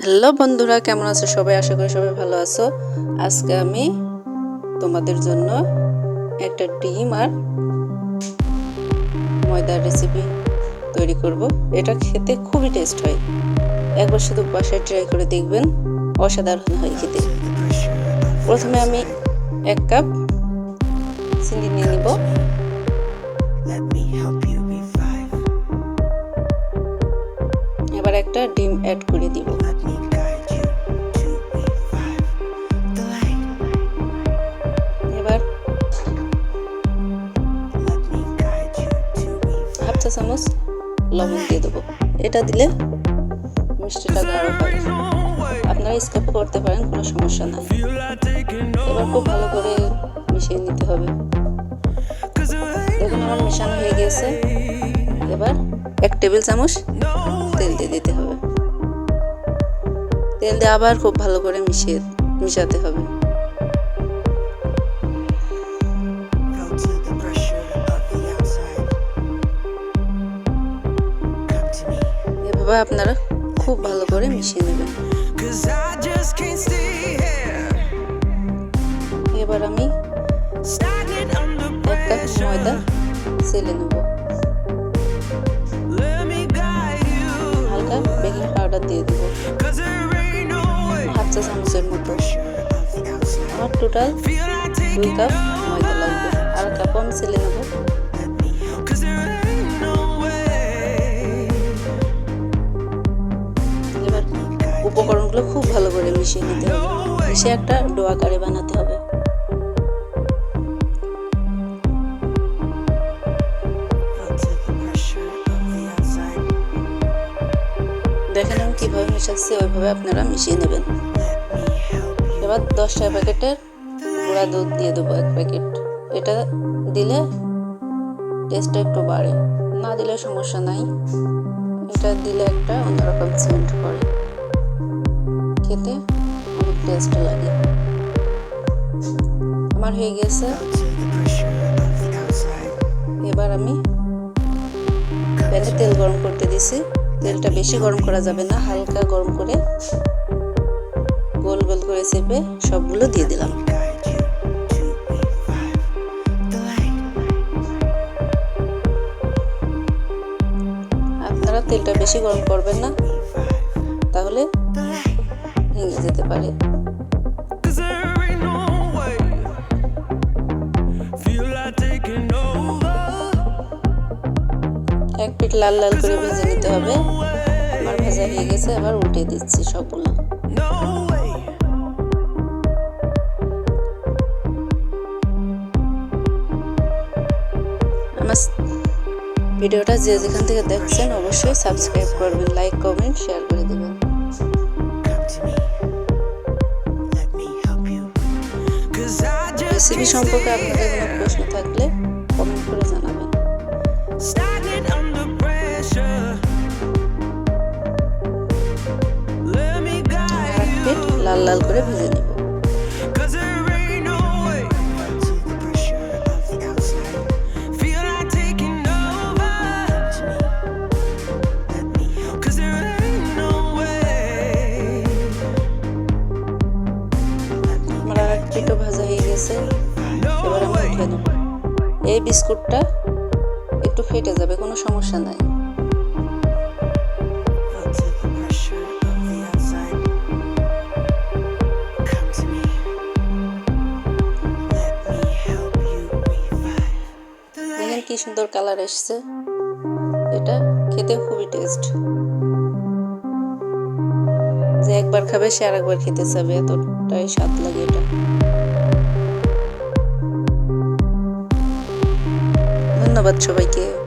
Hello বন্ধুরা, কেমন আছো সবাই? আশা করি সবাই ভালো আছো। আজকে আমি তোমাদের জন্য একটা ডিম আর ময়দার রেসিপি তৈরি করব। এটা খেতে খুবই টেস্ট হয়। একবার শুধু বাসায় ট্রাই করে দেখবেন, অসাধারণ হয় খেতে। প্রথমে আমি এক কাপ চিনি নিয়ে নিব। একটা ডিম অ্যাড করে দিব. এবার. হাফ চা চামচ লবণ দিয়ে দেবো। এটা দিলে মিষ্টিটা গাঢ় হয় আপনারা স্কিপ করতে পারেন, কোনো সমস্যা নাই। এবার খুব ভালো করে মিশিয়ে নিতে হবে। দেখুন আমার মেশানো হয়ে গিয়েছে এবার এক টেবিল চামচ তেল দিয়ে দিতে হবে। তেল দিয়ে আবার খুব ভালো করে মিশিয়ে মিশাতে হবে. এভাবে আপনারা খুব ভালো করে মিশিয়ে নেবেন. এবার আমি Stagnant under এক কাপ ময়দা. সেলে নেব. হালকা বেকিং পাউডার দিয়ে দেবো চা চামচের মতো. আমার টোটাল দুই কাপ ময়দা লাগবে আর কাপ আমি ছেলে নেব. এবার উপকরণগুলো খুব ভালো করে মিশিয়ে নিতে হবে। মিশিয়ে একটা ডো আকারে বানাতে হবে. দেখেন আমি কীভাবে মিশাচ্ছি ওইভাবে আপনারা মিশিয়ে নেবেন। এবার দশটা প্যাকেটের গুঁড়া দুধ দিয়ে দেবো এক প্যাকেট। এটা দিলে টেস্টটা একটু বাড়ে। না দিলে সমস্যা নাই। এটা দিলে একটা অন্যরকম সেন্ট করে। খেতে অনেক টেস্ট লাগে। আমার হয়ে গেছে. এবার আমি প্যানে তেল গরম করতে দিছি। তেলটা বেশি গরম করা যাবে না, হালকা গরম করে চেপে সবগুলো দিয়ে দিলাম. আপনারা তেলটা বেশি গরম করবেন না তাহলে ভেঙে যেতে পারে. এক পিঠ লাল লাল করে ভেজে নিতে হবে। আমার ভাজা হয়ে গেছে আবার উল্টে দিচ্ছি সবগুলো। No ভিডিওটা যে যেখান থেকে দেখছেন অবশ্যই সাবস্ক্রাইব করবেন লাইক কমেন্ট শেয়ার করে দেবেন। রেসিপি সম্পর্কে আপনাদের কোনো প্রশ্ন থাকলে কমেন্ট করে জানাবেন. লাল লাল করে ভেজে নেব। গেছে এবার উঠে নেব এই বিস্কুটটা একটু ফেটে যাবে, কোনো সমস্যা নাই। কি সুন্দর কালার এসছে। এটা খেতে খুবই টেস্ট যে একবার খাবে, সে আর একবার খেতে চাবে, এতটাই স্বাদ লাগে এটা। ধন্যবাদ সবাইকে।